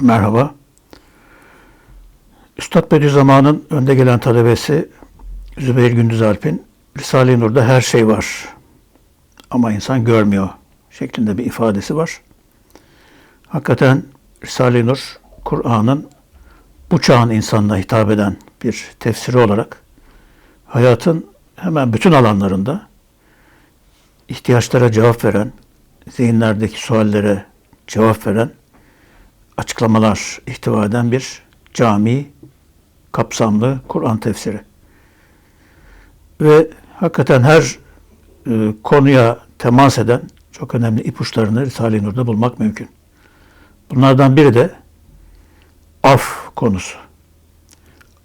Merhaba. Üstad Bediüzzaman'ın önde gelen talebesi Zübeyir Gündüz Alp'in Risale-i Nur'da her şey var ama insan görmüyor şeklinde bir ifadesi var. Hakikaten Risale-i Nur, Kur'an'ın bu çağın insanına hitap eden bir tefsiri olarak hayatın hemen bütün alanlarında ihtiyaçlara cevap veren, zihinlerdeki suallere cevap veren açıklamalar ihtiva eden bir cami kapsamlı Kur'an tefsiri. Ve hakikaten her e, konuya temas eden çok önemli ipuçlarını Risale-i Nur'da bulmak mümkün. Bunlardan biri de af konusu.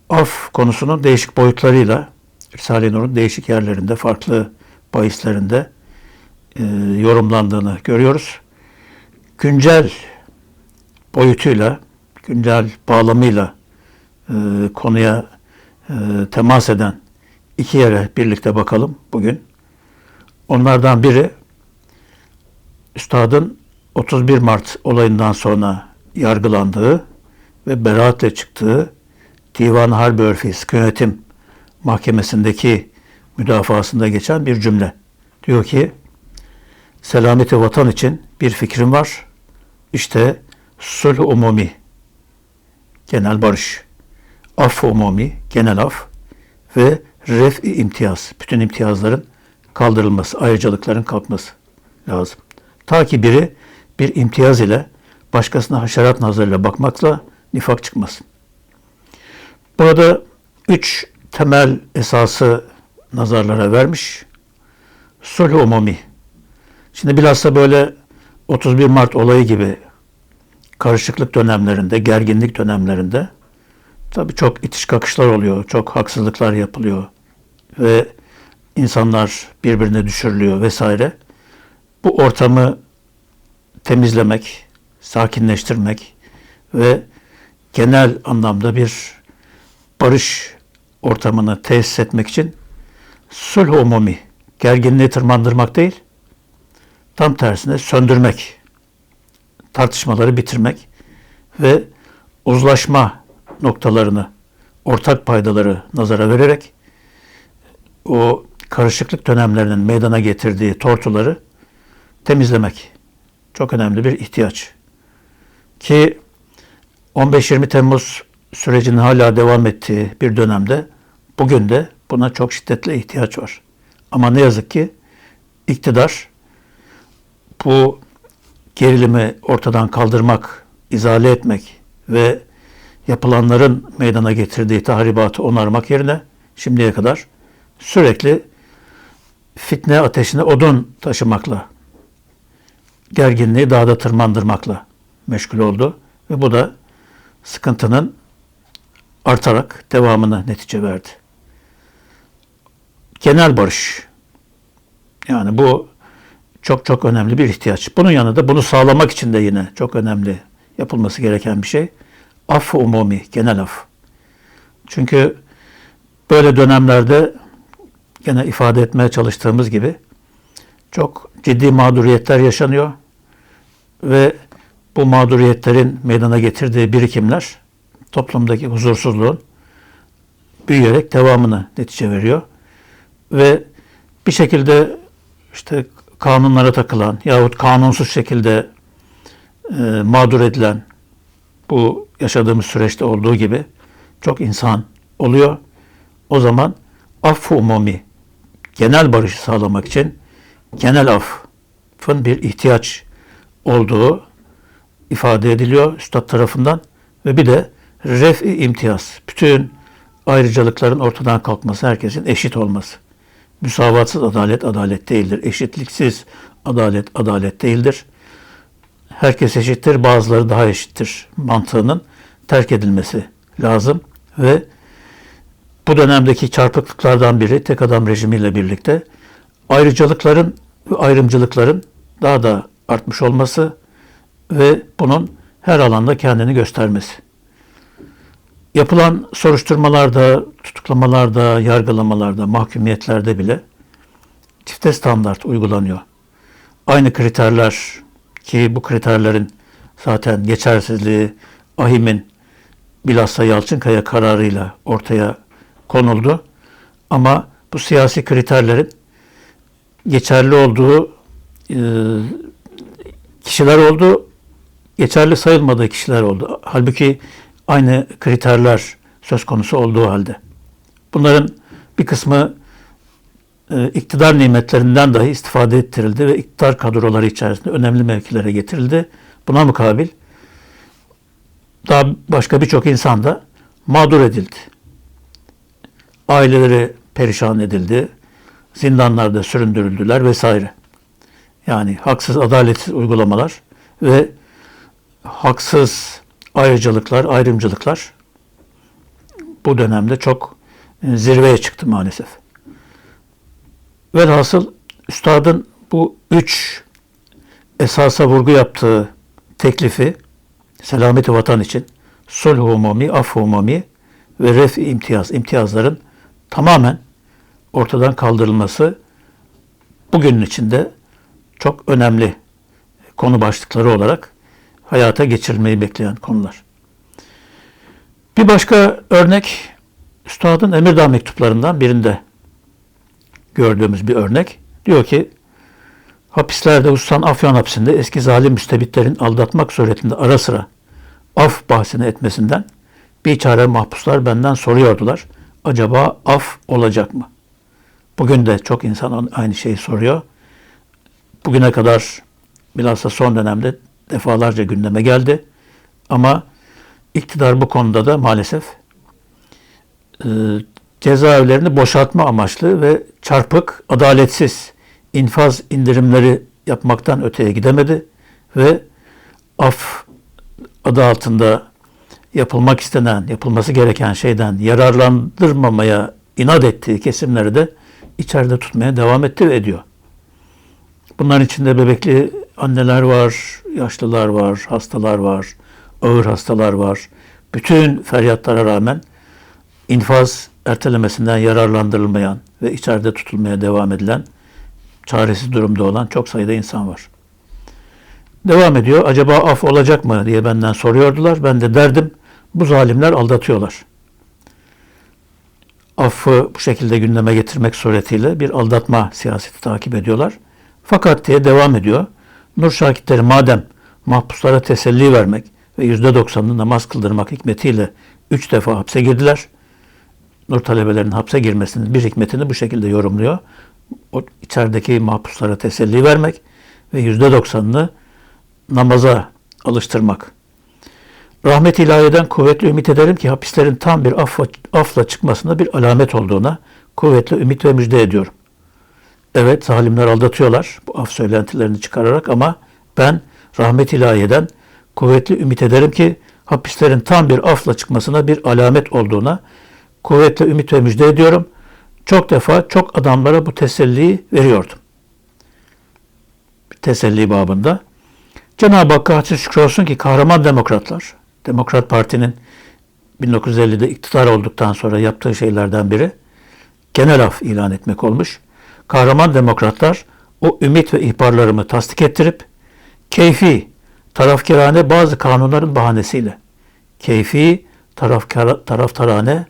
Af konusunun değişik boyutlarıyla Risale-i Nur'un değişik yerlerinde, farklı bahislerinde e, yorumlandığını görüyoruz. Güncel boyutuyla, güncel bağlamıyla e, konuya e, temas eden iki yere birlikte bakalım bugün. Onlardan biri Üstad'ın 31 Mart olayından sonra yargılandığı ve beraatle çıktığı Divan Harbi Örfi Sıkı Yönetim Mahkemesi'ndeki müdafasında geçen bir cümle. Diyor ki, selameti vatan için bir fikrim var. İşte sulh umumi, genel barış, aff umumi, genel af ve ref-i imtiyaz, bütün imtiyazların kaldırılması, ayrıcalıkların kalkması lazım. Ta ki biri bir imtiyaz ile başkasına haşerat nazarıyla bakmakla nifak çıkmasın. Burada üç temel esası nazarlara vermiş. Sulh umumi. Şimdi bilhassa böyle 31 Mart olayı gibi karışıklık dönemlerinde, gerginlik dönemlerinde tabii çok itiş kakışlar oluyor, çok haksızlıklar yapılıyor ve insanlar birbirine düşürülüyor vesaire. Bu ortamı temizlemek, sakinleştirmek ve genel anlamda bir barış ortamını tesis etmek için sulh umumi, gerginliği tırmandırmak değil, tam tersine söndürmek, tartışmaları bitirmek ve uzlaşma noktalarını, ortak paydaları nazara vererek o karışıklık dönemlerinin meydana getirdiği tortuları temizlemek çok önemli bir ihtiyaç. Ki 15-20 Temmuz sürecinin hala devam ettiği bir dönemde bugün de buna çok şiddetle ihtiyaç var. Ama ne yazık ki iktidar bu gerilimi ortadan kaldırmak, izale etmek ve yapılanların meydana getirdiği tahribatı onarmak yerine şimdiye kadar sürekli fitne ateşine odun taşımakla, gerginliği daha da tırmandırmakla meşgul oldu. Ve bu da sıkıntının artarak devamına netice verdi. Genel barış. Yani bu çok çok önemli bir ihtiyaç. Bunun yanında bunu sağlamak için de yine çok önemli yapılması gereken bir şey. Af umumi, genel af. Çünkü böyle dönemlerde gene ifade etmeye çalıştığımız gibi çok ciddi mağduriyetler yaşanıyor ve bu mağduriyetlerin meydana getirdiği birikimler toplumdaki huzursuzluğun büyüyerek devamını netice veriyor. Ve bir şekilde işte kanunlara takılan yahut kanunsuz şekilde e, mağdur edilen bu yaşadığımız süreçte olduğu gibi çok insan oluyor. O zaman affı umumi, genel barışı sağlamak için genel affın bir ihtiyaç olduğu ifade ediliyor Üstad tarafından ve bir de ref-i imtiyaz, bütün ayrıcalıkların ortadan kalkması, herkesin eşit olması. Müsavatsız adalet adalet değildir. Eşitliksiz adalet adalet değildir. Herkes eşittir, bazıları daha eşittir mantığının terk edilmesi lazım ve bu dönemdeki çarpıklıklardan biri tek adam rejimiyle birlikte ayrıcalıkların ve ayrımcılıkların daha da artmış olması ve bunun her alanda kendini göstermesi. Yapılan soruşturmalarda, tutuklamalarda, yargılamalarda, mahkumiyetlerde bile çifte standart uygulanıyor. Aynı kriterler ki bu kriterlerin zaten geçersizliği Ahim'in bilhassa Yalçınkaya kararıyla ortaya konuldu. Ama bu siyasi kriterlerin geçerli olduğu e, kişiler oldu, geçerli sayılmadığı kişiler oldu. Halbuki aynı kriterler söz konusu olduğu halde. Bunların bir kısmı e, iktidar nimetlerinden dahi istifade ettirildi ve iktidar kadroları içerisinde önemli mevkilere getirildi. Buna mukabil daha başka birçok insan da mağdur edildi. Aileleri perişan edildi. Zindanlarda süründürüldüler vesaire. Yani haksız, adaletsiz uygulamalar ve haksız ayrıcalıklar, ayrımcılıklar bu dönemde çok e, zirveye çıktı maalesef. Velhasıl üstadın bu üç esasa vurgu yaptığı teklifi selameti vatan için sulh umumi, af umumi ve ref imtiyaz, imtiyazların tamamen ortadan kaldırılması bugünün içinde çok önemli konu başlıkları olarak hayata geçirilmeyi bekleyen konular. Bir başka örnek Üstad'ın Emirdağ mektuplarından birinde gördüğümüz bir örnek. Diyor ki hapislerde Ustan Afyon hapsinde eski zalim müstebitlerin aldatmak suretinde ara sıra af bahsini etmesinden bir çare mahpuslar benden soruyordular. Acaba af olacak mı? Bugün de çok insan aynı şeyi soruyor. Bugüne kadar bilhassa son dönemde defalarca gündeme geldi. Ama iktidar bu konuda da maalesef e, cezaevlerini boşaltma amaçlı ve çarpık, adaletsiz infaz indirimleri yapmaktan öteye gidemedi ve af adı altında yapılmak istenen, yapılması gereken şeyden yararlandırmamaya inat ettiği kesimleri de içeride tutmaya devam etti ve ediyor. Bunların içinde bebekli anneler var, yaşlılar var, hastalar var, ağır hastalar var. Bütün feryatlara rağmen infaz ertelemesinden yararlandırılmayan ve içeride tutulmaya devam edilen, çaresiz durumda olan çok sayıda insan var. Devam ediyor. Acaba af olacak mı diye benden soruyordular. Ben de derdim bu zalimler aldatıyorlar. Affı bu şekilde gündeme getirmek suretiyle bir aldatma siyaseti takip ediyorlar. Fakat diye devam ediyor. Nur şakitleri madem mahpuslara teselli vermek ve yüzde doksanını namaz kıldırmak hikmetiyle üç defa hapse girdiler. Nur talebelerin hapse girmesinin bir hikmetini bu şekilde yorumluyor. O içerideki mahpuslara teselli vermek ve yüzde doksanını namaza alıştırmak. Rahmet ilahiden kuvvetli ümit ederim ki hapislerin tam bir afla, afla çıkmasına bir alamet olduğuna kuvvetli ümit ve müjde ediyorum. Evet zalimler aldatıyorlar bu af söylentilerini çıkararak ama ben rahmet ilahiyeden kuvvetli ümit ederim ki hapislerin tam bir afla çıkmasına bir alamet olduğuna kuvvetli ümit ve müjde ediyorum. Çok defa çok adamlara bu teselliyi veriyordum. Teselli babında. Cenab-ı Hakk'a hadsiz şükür olsun ki kahraman demokratlar, Demokrat Parti'nin 1950'de iktidar olduktan sonra yaptığı şeylerden biri genel af ilan etmek olmuş. Kahraman demokratlar o ümit ve ihbarlarımı tasdik ettirip keyfi, tarafkirane bazı kanunların bahanesiyle keyfi, tarafkara, taraftarane,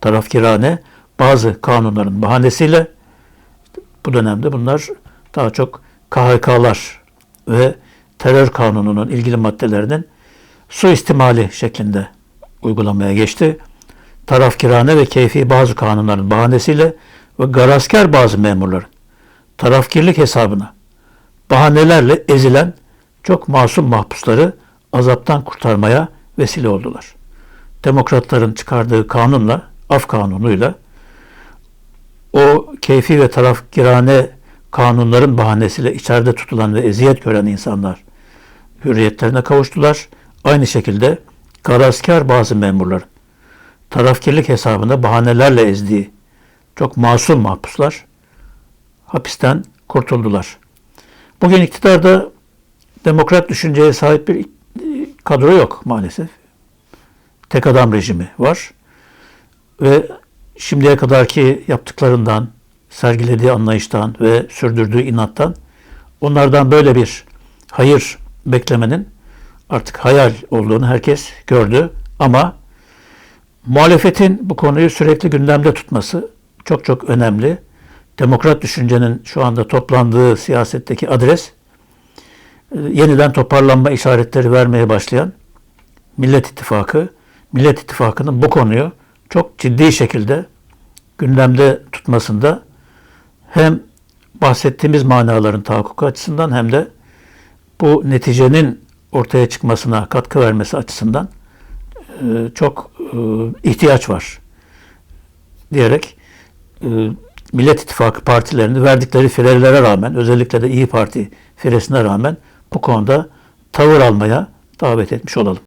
tarafkirane bazı kanunların bahanesiyle bu dönemde bunlar daha çok KHK'lar ve terör kanununun ilgili maddelerinin suistimali şeklinde uygulamaya geçti. Tarafkirane ve keyfi bazı kanunların bahanesiyle ve garasker bazı memurların tarafkirlik hesabına bahanelerle ezilen çok masum mahpusları azaptan kurtarmaya vesile oldular. Demokratların çıkardığı kanunla, af kanunuyla o keyfi ve tarafkirane kanunların bahanesiyle içeride tutulan ve eziyet gören insanlar hürriyetlerine kavuştular. Aynı şekilde garaskar bazı memurların tarafkirlik hesabında bahanelerle ezdiği çok masum mahpuslar hapisten kurtuldular. Bugün iktidarda demokrat düşünceye sahip bir kadro yok maalesef. Tek adam rejimi var. Ve şimdiye kadarki yaptıklarından, sergilediği anlayıştan ve sürdürdüğü inattan onlardan böyle bir hayır beklemenin artık hayal olduğunu herkes gördü ama muhalefetin bu konuyu sürekli gündemde tutması çok çok önemli. Demokrat düşüncenin şu anda toplandığı siyasetteki adres e, yeniden toparlanma işaretleri vermeye başlayan Millet İttifakı, Millet İttifakı'nın bu konuyu çok ciddi şekilde gündemde tutmasında hem bahsettiğimiz manaların tahakkuku açısından hem de bu neticenin ortaya çıkmasına katkı vermesi açısından e, çok e, ihtiyaç var diyerek Millet İttifakı partilerini verdikleri firelere rağmen özellikle de İyi Parti firesine rağmen bu konuda tavır almaya davet etmiş olalım.